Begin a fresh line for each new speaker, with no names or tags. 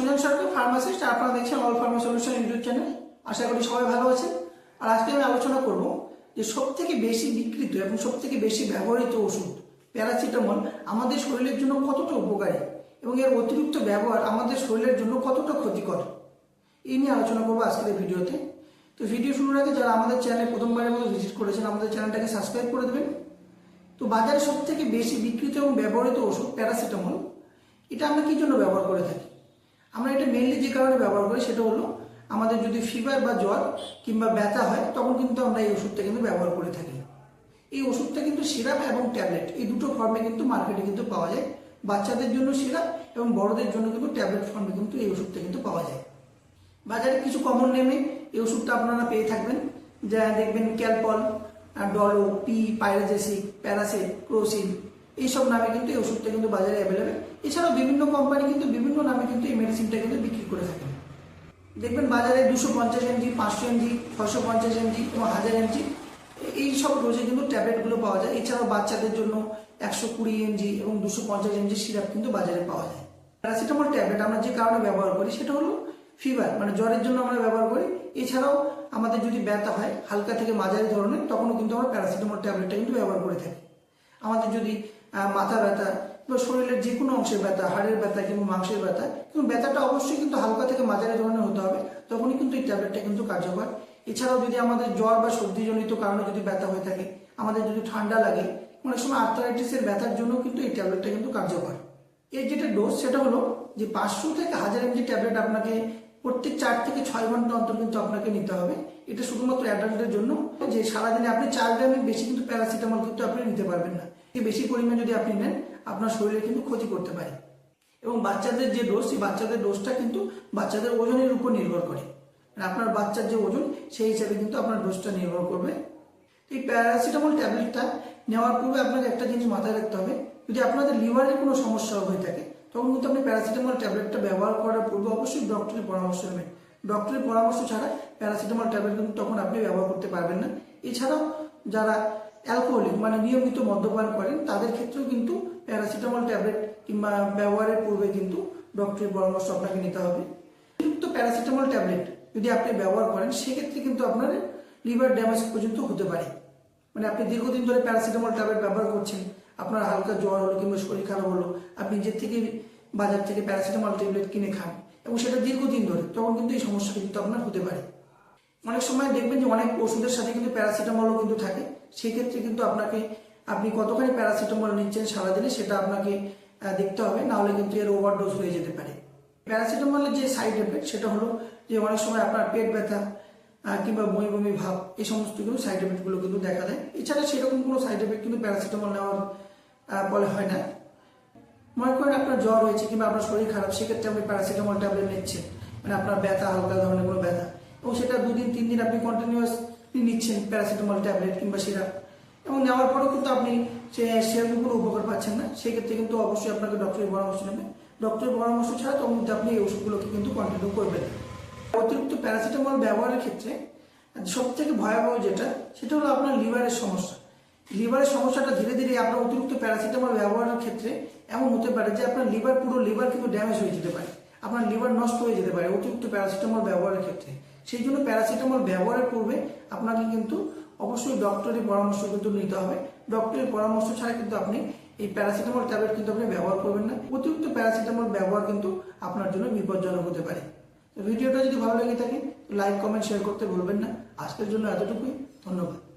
সুজন সরকার pharmacist আপনারা দেখছেন all pharma solution YouTube channel আশা করি সবাই ভালো আছেন। আর আজকে আমি আলোচনা করব যে সব থেকে বেশি বিকৃত এবং সব থেকে বেশি ব্যবহৃত ওষুধ, প্যারাসিটামল, আমাদের শরীরের জন্য কতটা উপকারী এবং এর অতিরিক্ত ব্যবহার আমাদের শরীরের জন্য কতটা ক্ষতিকর? এই নিয়ে আলোচনা করব আজকের ভিডিওতে। তো ভিডিও শুরুর আগে যারা আমাদের চ্যানেলে প্রথমবারের মতো ভিজিট করেছেন, আমাদের চ্যানেলটাকে সাবস্ক্রাইব করে দেবেন। তো বাজারে সব থেকে বেশি বিকৃত এবং ব্যবহৃত ওষুধ প্যারাসিটামল, এটা আমরা কি জন্য ব্যবহার করে থাকি? আমরা এটা মেনলি যে কারণে ব্যবহার করি সেটা হলো আমাদের যদি ফিভার বা জ্বর কিংবা ব্যথা হয়, তখন কিন্তু আমরা এই ওষুধটা কিন্তু ব্যবহার করে থাকি। এই ওষুধটা কিন্তু সিরাপ এবং ট্যাবলেট, এই দুটো ফর্মে কিন্তু মার্কেটে কিন্তু পাওয়া যায়। বাচ্চাদের জন্য সিরাপ এবং বড়দের জন্য কিন্তু ট্যাবলেট ফর্মে কিন্তু এই ওষুধটা কিন্তু পাওয়া যায়। বাজারে কিছু কমন নেমে এই ওষুধটা আপনারা পেয়ে থাকবেন। যা দেখবেন ক্যালপল ডলো পি পাইরাজেসিক, প্যারাসিট, ক্রোসিন, এইসব নামে কিন্তু এই ওষুধটা কিন্তু বাজারে অ্যাভেলেবেল এছাড়াও বিভিন্ন কোম্পানি কিন্তু বিভিন্ন নামে কিন্তু এই মেডিসিনটা কিন্তু বিক্রি করে থাকেন দেখবেন বাজারে দুশো পঞ্চাশ এমজি পাঁচশো এমজি ছশো পঞ্চাশ এমজি এবং হাজার এমজি এই সব ডোজে কিন্তু ট্যাবলেটগুলো পাওয়া যায়। এছাড়াও বাচ্চাদের জন্য একশো কুড়ি এমজি এবং দুশো পঞ্চাশ এমজি সিরাপ কিন্তু বাজারে পাওয়া যায়। প্যারাসিটামল ট্যাবলেট আমরা যে কারণে ব্যবহার করি, সেটা হলো ফিভার মানে জ্বরের জন্য আমরা ব্যবহার করি। এছাড়াও আমাদের যদি ব্যথা হয়, হালকা থেকে মাঝারি ধরনের, তখনও কিন্তু আমরা প্যারাসিটামল ট্যাবলেটটা কিন্তু ব্যবহার করে থাকি। আমাদের যদি মাথা ব্যথা বা শরীরের যে কোনো অংশের ব্যথা, হাড়ের ব্যথা কিংবা মাংসের ব্যথা, কিন্তু ব্যথাটা অবশ্যই কিন্তু হালকা থেকে মাঝারি ধরনের হতে হবে, তখনই কিন্তু এই ট্যাবলেটটা কিন্তু কার্যকর। এছাড়াও যদি আমাদের জ্বর বা সর্দিজনিত কারণে যদি ব্যথা হয়ে থাকে, আমাদের যদি ঠান্ডা লাগে, অনেক সময় আর্থারাইটিসের ব্যথার জন্য কিন্তু এই ট্যাবলেটটা কিন্তু কার্যকর। এর যেটা ডোজ সেটা হলো যে পাঁচশো থেকে হাজার এমজি ট্যাবলেট আপনাকে প্রত্যেক চার থেকে ছয় ঘণ্টা অন্তর কিন্তু আপনাকে নিতে হবে। এটা শুধুমাত্র অ্যাডাল্টের জন্য, যে সারাদিনে আপনি চার গ্রামের বেশি কিন্তু প্যারাসিটামল কিন্তু আপনি নিতে পারবেন না। বেশি পরিমাণ যদি আপনি নেন আপনার শরীরে কিন্তু ক্ষতি করতে পারে। এবং বাচ্চাদের যে ডোজ সেই বাচ্চাদের ডোজটা কিন্তু বাচ্চাদের ওজনের উপর নির্ভর করে। মানে আপনার বাচ্চার যে ওজন, সেই হিসাবে কিন্তু আপনার ডোজটা নির্ভর করবে। এই প্যারাসিটামল ট্যাবলেটটা নেওয়ার পূর্বে আপনাকে একটা জিনিস মাথায় রাখতে হবে, যদি আপনাদের লিভারের কোনো সমস্যা হয়ে থাকে, তখন কিন্তু আপনি প্যারাসিটামল ট্যাবলেটটা ব্যবহার করার পূর্বে অবশ্যই ডক্টরের পরামর্শ নেবেন। ডক্টরের পরামর্শ ছাড়া প্যারাসিটামল ট্যাবলেট কিন্তু তখন আপনি ব্যবহার করতে পারবেন না। এছাড়াও যারা অ্যালকোহলিক মানে নিয়মিত মদ্যপান করেন, তাদের ক্ষেত্রেও কিন্তু প্যারাসিটামল ট্যাবলেট কিংবা ব্যবহারের পূর্বে কিন্তু ডক্টরের পরামর্শ আপনাকে নিতে হবে। অতিরিক্ত প্যারাসিটামল ট্যাবলেট যদি আপনি ব্যবহার করেন, সেক্ষেত্রে কিন্তু আপনার লিভার ড্যামেজ পর্যন্ত হতে পারে। মানে আপনি দীর্ঘদিন ধরে প্যারাসিটামল ট্যাবলেট ব্যবহার করছেন, আপনার হালকা জ্বর হলো কিংবা শরীর খারাপ হলো, আপনি নিজের থেকে বাজার থেকে প্যারাসিটামল ট্যাবলেট কিনে খান এবং সেটা দীর্ঘদিন ধরে, তখন কিন্তু এই সমস্যা কিন্তু আপনার হতে পারে। অনেক সময় দেখবেন যে অনেক ওষুধের সাথে কিন্তু প্যারাসিটামলও কিন্তু থাকে। সেক্ষেত্রে কিন্তু আপনাকে, আপনি কতখানি প্যারাসিটামল নিচ্ছেন সারাদিনে সেটা আপনাকে দেখতে হবে না হলে কিন্তু এর ওভারডোজ হয়ে যেতে পারে। প্যারাসিটামলের যে সাইড এফেক্ট সেটা হলো যে অনেক সময় আপনার পেট ব্যথা কিংবা বমি বমি ভাব, এই সমস্ত কিন্তু সাইড এফেক্টগুলো কিন্তু দেখা দেয়। এছাড়া সেরকম কোনো সাইড এফেক্ট কিন্তু প্যারাসিটামল নেওয়ার ফলে হয় না। মনে করেন আপনার জ্বর হয়েছে কিংবা আপনার শরীর খারাপ, সেক্ষেত্রে আপনি প্যারাসিটামল ট্যাবলেট নিচ্ছেন। মানে আপনার ব্যথা, হালকা ধরনের কোনো ব্যথা। এবং সেটা দুদিন তিন দিন আপনি কন্টিনিউয়াস নিচ্ছেন প্যারাসিটামল ট্যাবলেট কিংবা সিরাপ এবং নেওয়ার পরেও কিন্তু আপনি সে সেরকম কোনো উপকার পাচ্ছেন না। সেক্ষেত্রে কিন্তু অবশ্যই আপনাকে ডক্টরের পরামর্শ নেবেন। ডক্টরের পরামর্শ ছাড়া তখন কিন্তু আপনি এই ওষুধগুলোকে কিন্তু কন্টিনিউ করবেন। অতিরিক্ত প্যারাসিটামল ব্যবহারের ক্ষেত্রে সব থেকে ভয়াবহ যেটা, সেটা হলো আপনার লিভারের সমস্যা। লিভারের সমস্যাটা ধীরে ধীরে আপনার অতিরিক্ত প্যারাসিটামল ব্যবহারের ক্ষেত্রে এমন হতে পারে যে আপনার লিভার, পুরো লিভার কিন্তু ড্যামেজ হয়ে যেতে পারে। আপনার লিভার নষ্ট হয়ে যেতে পারে অতিরিক্ত প্যারাসিটামল ব্যবহারের ক্ষেত্রে। সেই জন্য প্যারাসিটামল ব্যবহারের পূর্বে আপনাকে কিন্তু অবশ্যই ডক্টরের পরামর্শ কিন্তু নিতে হবে। ডক্টরের পরামর্শ ছাড়া কিন্তু আপনি এই প্যারাসিটামল ট্যাবলেট কিন্তু আপনি ব্যবহার করবেন না। অতিরিক্ত প্যারাসিটামল ব্যবহার কিন্তু আপনার জন্য বিপজ্জনক হতে পারে। ভিডিওটা যদি ভালো লেগে থাকে লাইক, কমেন্ট শেয়ার করতে ভুলবেন না। আজকের জন্য এতটুকুই। ধন্যবাদ।